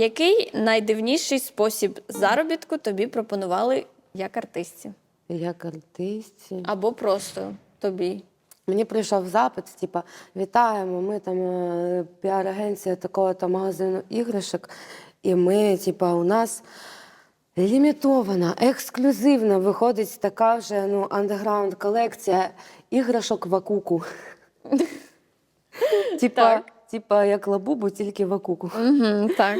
який найдивніший спосіб заробітку тобі пропонували як артистці? Як артисті. Або просто тобі? Мені прийшов запит, типа, вітаємо, ми там е, піар-агенція такого то магазину іграшок, і ми, типа, у нас лімітована, ексклюзивна виходить така вже ну, андеграунд колекція іграшок Вакуку. Типа, як лабубу, тільки Вакуку. Угу, так.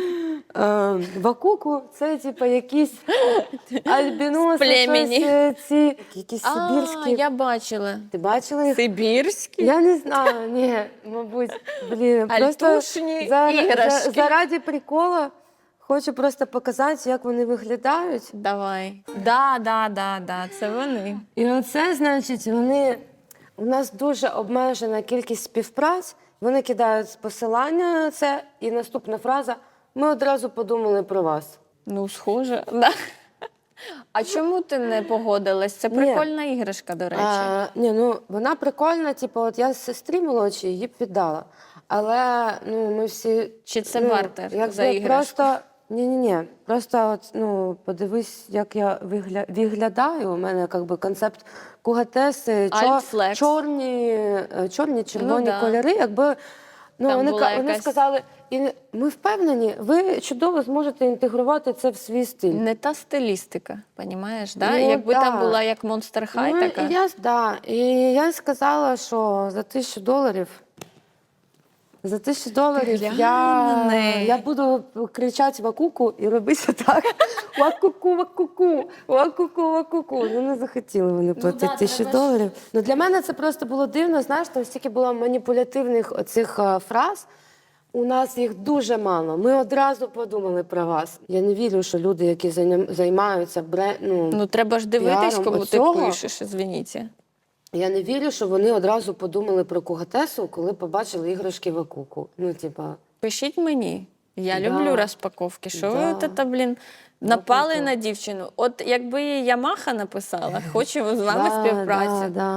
Е, Вакуку це типа якісь альбіноси, племені. щось, е, ці якісь А, сибірські. я бачила. Ти бачила їх? Сибірські? Я не знаю, ні, мабуть, блін, просто Альтушні за- іграшки. за- заради прикола хочу просто показати, як вони виглядають. Давай. Да, да, да, да, це вони. І оце, значить, вони у нас дуже обмежена кількість співпраць. Вони кидають посилання на це, і наступна фраза: ми одразу подумали про вас. Ну, схоже. Да. А чому ти не погодилась? Це Ні. прикольна іграшка, до речі. А, ні, ну вона прикольна, типу, от я сестрі молодшій її б віддала. Але ну, ми всі. Чи це ну, бартер за іграшку? Просто ні, ні, ні. Просто от, ну, подивись, як я вигля... виглядаю. У мене якби концепт кугатеси, Альтфлекс. чорні, е, чорні, червоні да. кольори. Якби ну, Там вони, була вони якась- сказали, і ми впевнені, ви чудово зможете інтегрувати це в свій стиль. Не та стилістика, понімаєш? Да? Ну, Якби да. там була як Monster High ну, така. І я, да, і я сказала, що за тисячу доларів. За тисячу доларів я, я буду кричати вакуку і робити так. Вакуку, вакуку, вакуку, вакуку. Ну не захотіли вони платити да, тисячу треба доларів. Ну для мене це просто було дивно. Знаєш, там стільки було маніпулятивних оцих а, фраз. У нас їх дуже мало. Ми одразу подумали про вас. Я не вірю, що люди, які займаються бре... ну, Ну, треба ж дивитись, Піаром кому оцього? ти пишеш, звініться. Я не вірю, що вони одразу подумали про Кугатесу, коли побачили іграшки Вакуку. Ну, типа, Пишіть мені. Я Да. люблю розпаковки. Що Да. ви та, блін, напали круто. на дівчину? От якби Ямаха написала, хочу з вами да, співпрацю. Да, да.